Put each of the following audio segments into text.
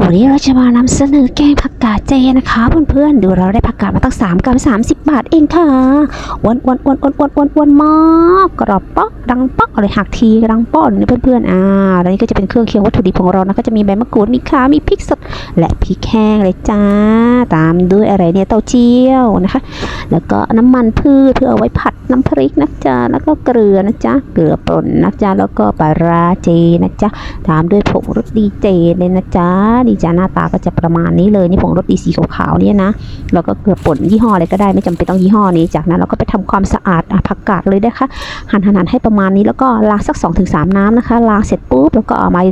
วันนี้เราจะมานำเสนอแกงผักาเจนะคะเพื่อนๆดูเราได้ผักกาดมาตั้ง3กับ30บาทเองค่ะอ้วนอ้วนอ้วนอ้วนอ้วนอ้วนอ้วนมากกรอบป๊อกดังป๊อกอะไรหักทีดังป้อนเพื่อนๆอ่าแล้วนี่ก็จะเป็นเครื่องเคียงวัตถุดิบของเรานะก็จะมีใบมะกรูดมีข่ามีพริกสดและพริกแห้งเลยจ้า ตามด้วยอะไรเนี่ยเต้าเจี้ยวนะคะ แล้วก็น้ำมันพืชเพื่อเอาไว้ผัดน้ำพริกนะจ๊ะแล้วก็เกลือนะจ๊ะเกลือป่นนะจ๊ะแล้วก็ปลาราเจนะจ๊ะตามด้วยผงรสดีเจเลยนะจ๊ะดีจ้าหน้าตาก็จะประมาณนี้เลยนี่ผงรสดีสีขาวๆเนี่ยนะแล้วก็เกลือป่นยี่ห้ออะไรก็ได้ไม่จำเป็นต้องยี่ห้อนี้จากนั้นเราก็ไปทำความสะอาดผักกาดเลยนะคะหั่นหั่นให้ประมาณนี้แล้วก็ล้างสัก 2-3 น้ำนะคะล้างเสร็จปุ๊บแล้วก็เอามา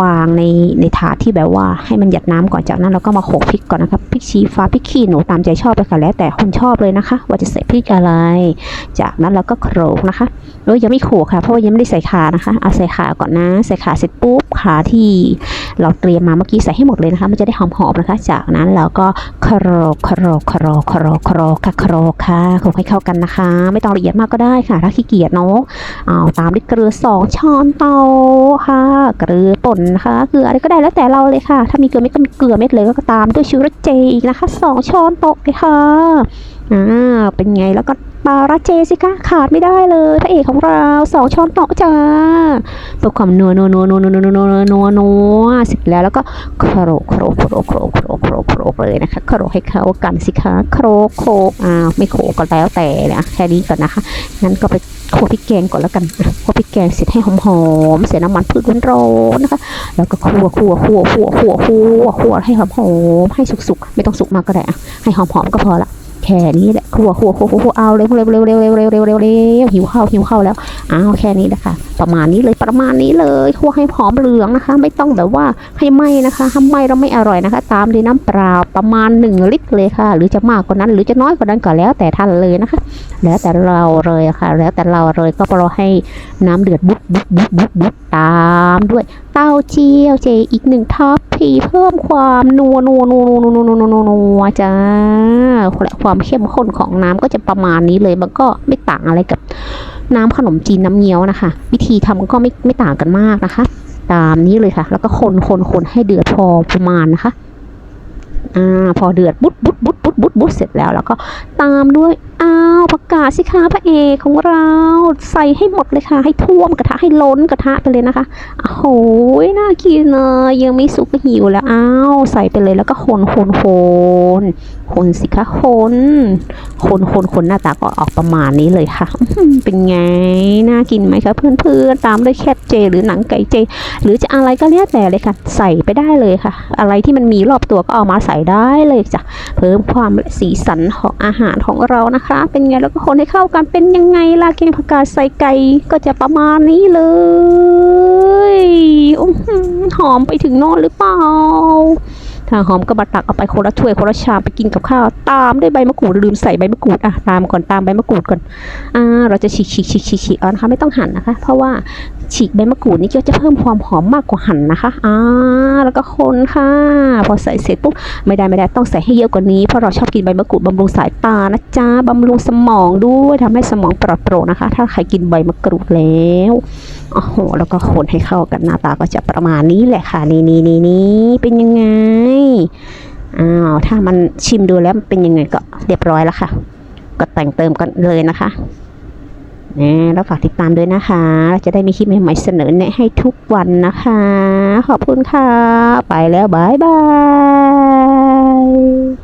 วางในในถาดที่แบบว่าให้มันหยัดน้ำก่อนจากนั้นเราก็มาโขกพริกก่อนนะคะพริกชี้ฟ้าพริกขี้หนูตามใจชอบเลยค่ะแล้วแต่คนชอบเลยนะคะ ว่าจะใส่พริกอะไร จากนั้นเราก็โขลกนะคะเอ้ยยังไม่โขลกค่ะเพราะว่ายังไม่ได้ใส่ขานะคะเอาใส่ขาก่อนนะ ใส่ขาเสร็จปุ๊บขาที่ เราเตรียมมาเมื่อกี้ใส่ให้หมดเลยนะคะ มันจะได้หอมๆนะคะ จากนั้นเราก็โขลกโขลกโขลกโขลกโขลกค่ะโขลกค่ะโขลกให้เข้ากันนะคะ ไม่ต้องละเอียดมากก็ได้ค่ะ ถ้าขี้เกียจเนาะเอาตามด้วยเกลือสองช้อนโต๊ะค่ะเกลือป่นนะคะเกลืออะไรก็ได้แล้วแต่เราเลยค่ะ ถ้ามีเกลือเม็ดก็มีเกลือเม็ดเลยก็ตามด้วยชูรสเจอีกนะคะสองช้อนโต๊ะเลยค่ะ อ่าเป็นไงแล้วก็ปาราเจสิคะขาดไม่ได้เลยพระเอกของเราสองช้อนโต๊ะจ้าเพื่อความนัวนัวนัวนัวนัวนัวนัวนัวนัวเสร็จแล้วแล้วก็โครกโครกโครกโครกโครกโครกโครกเลยนะคะโครกให้เข้ากันสิคะโครกโครกอ่าไม่โครกก็แล้วแต่นะแค่นี้ก่อนนะคะงั้นก็ไปคั่วพริกแกงก่อนแล้วกันคั่วพริกแกงเสร็จให้หอมๆเสร็จน้ำมันพืชร้อนๆนะคะ แล้วก็คั่วคั่วคั่วคั่วคั่วคั่วคั่วให้หอมๆให้สุกๆไม่ต้องสุกมากก็ได้อะให้หอมๆก็พอละ แค่นี้แหละครัวครัวครัวครัวเอาเร็วเร็วเร็วเร็วเร็วเร็วเร็วเร็วเร็วหิวข้าวหิวข้าวแล้วอ้าวแค่นี้แหละค่ะประมาณนี้เลยประมาณนี้เลยคั่วให้หอมเหลืองนะคะ ไม่ต้องแบบว่าให้ไหมนะคะถ้าไหม้แล้วไม่อร่อยนะคะ ตามด้วยน้ำเปล่าประมาณหนึ่งลิตรเลยค่ะ หรือจะมากกว่านั้น หรือจะน้อยกว่านั้นก็แล้วแต่ท่านเลยนะคะ แล้วแต่เราเลยค่ะ แล้วแต่เราเลยก็รอให้น้ำเดือดบุ๊บบุ๊บบุ๊บบุ๊บบุ๊บตามด้วยเต้าเจี้ยวเจอีกหนึ่งทัพพีเพิ่มความนัวนัวนัวนัวนัวนัวนัวจ้า ความเข้มข้นของน้ำก็จะประมาณนี้เลย มันก็ไม่ต่างอะไรกับน้ำขนมจีนน้ำเงี้ยวนะคะ วิธีทำก็ไม่ไม่ต่างกันมากนะคะ ตามนี้เลยค่ะ แล้วก็คนคนคนให้เดือดพอประมาณนะคะอ่าพอเดือดบุ๊ดบุ๊ดบุ๊ดบุ๊ดบุ๊ดบุ๊ดเสร็จแล้ว แล้วก็ ตามด้วยอ้าวผักกาดสิคะพระเอกของเราใส่ให้หมดเลยค่ะ ให้ท่วมกระทะให้ล้นกระทะไปเลยนะคะโอ้โหน่ากินเลยยังไม่สุกก็หิวแล้วอ้าวใส่ไปเลยแล้วก็คนคนคนคนสิคะคนคนคนคนหน้าตาก็ออกประมาณนี้เลยค่ะ เป็นไงน่ากินไหมคะเพื่อนๆตามด้วยแคบเจ หรือหนังไก่เจ หรือจะอะไรก็แล้วแต่เลยค่ะ ใส่ไปได้เลยค่ะ อะไรที่มันมีรอบตัวก็เอามาใส่ได้เลยจ้ะเพิ่มความสีสันของอาหารของเรานะคะ เป็นไงแล้วก็คนให้เข้ากันเป็นยังไงล่ะแกงผักกาดใส่ไก่ก็จะประมาณนี้เลยอหอหอมไปถึงโน่นหรือเปล่า ถ้าหอมก็มาตักเอาไปคนละถ้วยคนละชามไปกินกับข้าว ตามด้วยใบมะกรูดลืมใส่ใบมะกรูดอะตามก่อนตามใบมะกรูดก่อนอ่าเราจะฉีกฉีกฉีกฉีกฉีกเอานะคะไม่ต้องหั่นนะคะ เพราะว่าฉีกใบมะกรูดนี่ก็จะเพิ่มความหอมมากกว่าหั่นนะคะอ่าแล้วก็คนค่ะ พอใส่เสร็จปุ๊บไม่ได้ไม่ได้ต้องใส่ให้เยอะกว่านี้เพราะเราชอบกินใบมะกรูดบำรุงสายตานะจ๊ะบำรุงสมองด้วยทำให้สมองปลอดโปร่งนะคะ ถ้าใครกินใบมะกรูดแล้ว โอ้โห แล้วก็คนให้เข้ากันหน้าตาก็จะประมาณนี้แหละค่ะ นี่นี่นี่นี่เป็นยังไง อ้าว ถ้ามันชิมดูแล้วเป็นยังไงก็เรียบร้อยแล้วค่ะ ก็แต่งเติมกันเลยนะคะนะแล้วฝากติดตามด้วยนะคะเราจะได้มีคลิปใหม่ๆเสนอแนะให้ทุกวันนะคะ ขอบคุณค่ะ ไปแล้วบายบาย